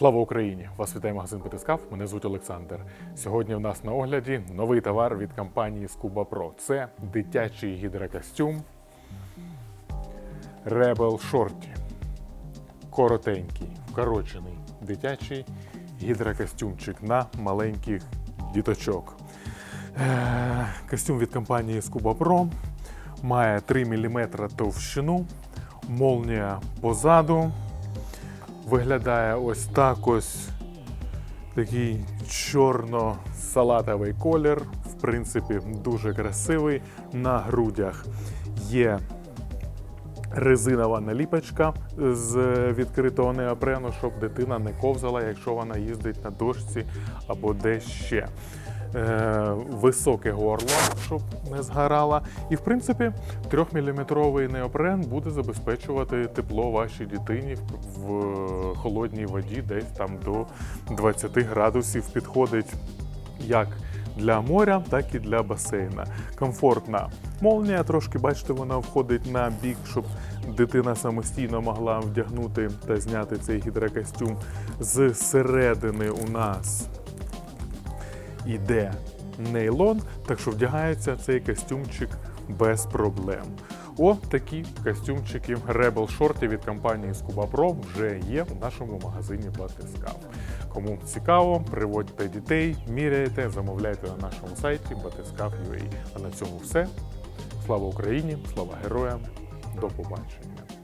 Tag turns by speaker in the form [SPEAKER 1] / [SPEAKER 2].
[SPEAKER 1] Слава Україні! Вас вітає магазин Батискав. Мене звуть Олександр. Сьогодні в нас на огляді новий товар від компанії Scuba Pro. Це дитячий гідрокостюм Rebel Shorty. Коротенький, вкорочений дитячий гідрокостюмчик на маленьких діточок. Е, Костюм від компанії Scuba Pro має 3 мм товщину, молнія позаду. Виглядає ось так ось такий чорно-салатовий колір. В принципі, дуже красивий. На грудях є резинова наліпочка з відкритого неопрену, щоб дитина не ковзала, якщо вона їздить на дошці або де ще. Е, високе горло, щоб не згорала. І в принципі, 3-мм неопрен буде забезпечувати тепло вашій дитині в холодній воді, десь там до 20 градусів. Підходить як для моря, так і для басейна. Комфортна молнія, трошки бачите, вона входить на бік, щоб дитина самостійно могла вдягнути та зняти цей гідрокостюм. З середини у нас іде нейлон, так що вдягається цей костюмчик без проблем. О, такі костюмчики Rebel Shorty від компанії Scuba Pro вже є в нашому магазині Батискав. Кому цікаво, приводьте дітей, міряйте, замовляйте на нашому сайті Батискав.ua. А на цьому все. Слава Україні! Слава героям! До побачення!